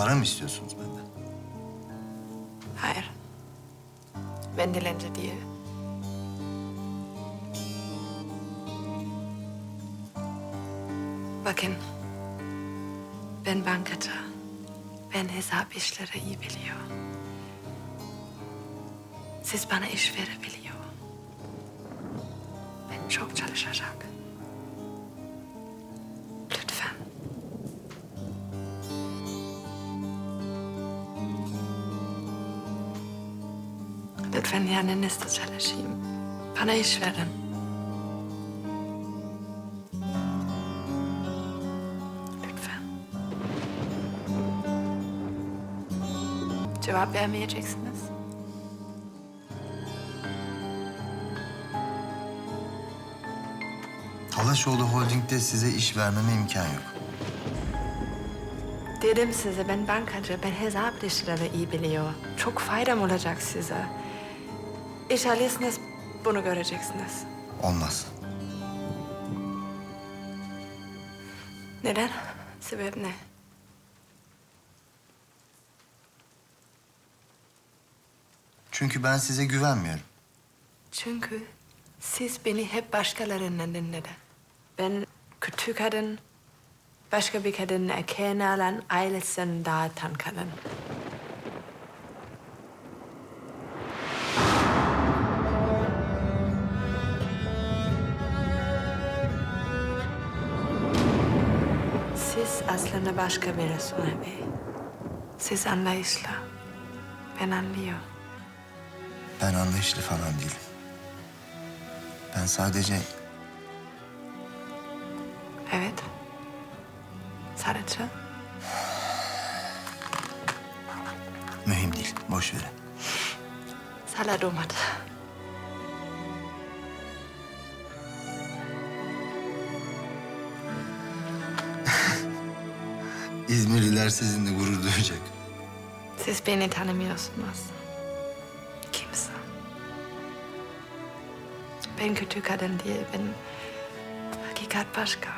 Para mı istiyorsunuz benden? Hayır. Ben dilenci değil. Bakın. Ben bankacı. Ben hesap işleri iyi biliyor. Siz bana iş verebiliyor. Ben çok çalışacak. Lütfen yanınızda çalışayım. Bana iş verin. Lütfen. Cevap vermeyeceksiniz. Talaşoğlu Holding'de size iş vermeme imkan yok. Dedim size ben bankacı, ben hesap işleri iyi biliyor. Çok faydam olacak size. İş alıyorsunuz, bunu göreceksiniz. Olmaz. Neden? Sebep ne? Çünkü ben size güvenmiyorum. Çünkü siz beni hep başkalarından dinledin. Ben kötü kadın, başka bir kadını erkennen alan, ailesini dağıtan kadın. Aslında başka birisin abi. Siz anlayışlı. Ben anlıyor. Ben anlayışlı falan değilim. Ben sadece Evet. Sadece mühim değil. Boş verin. salad olmadı. İzmirliler sizinle gurur duyacak. Siz beni tanımıyorsunuz. Kimse. Ben kötü kadın değil. Ben hakikat başka.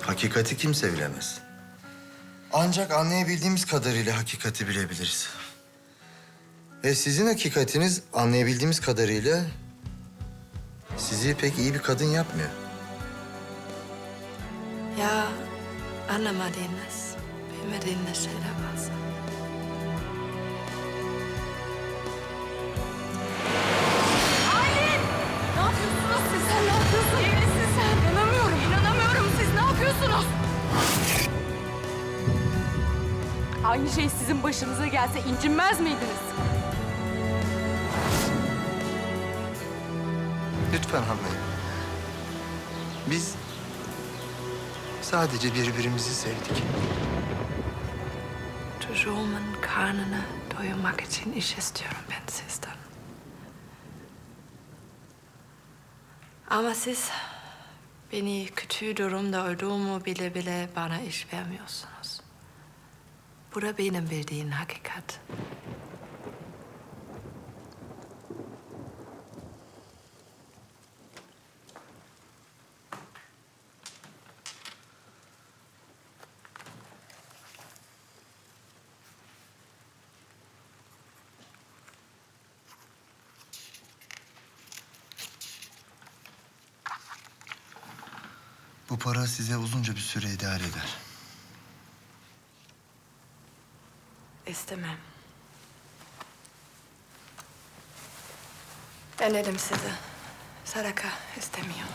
Hakikati kimse bilemez. Ancak anlayabildiğimiz kadarıyla hakikati bilebiliriz. Ve sizin hakikatiniz anlayabildiğimiz kadarıyla sizi pek iyi bir kadın yapmıyor. Ya anlamadığınız, bilmediğiniz şeyler varsa. Ne yapıyorsunuz siz? Sen ne yapıyorsun? Evlisin sen. İnanamıyorum. İnanamıyorum. Siz ne yapıyorsunuz? Aynı şey sizin başınıza gelse incinmez miydiniz? Lütfen anlayın. Biz sadece birbirimizi sevdik. Çocuğumun karnını doyurmak için iş istiyorum ben sizden. Ama siz beni kötü durumda olduğumu bile bile bana iş vermiyorsunuz. Bu da benim bildiğim hakikat. Bu para size uzunca bir süre idare eder. İstemem. Ben dedim size. Sadaka istemiyorum.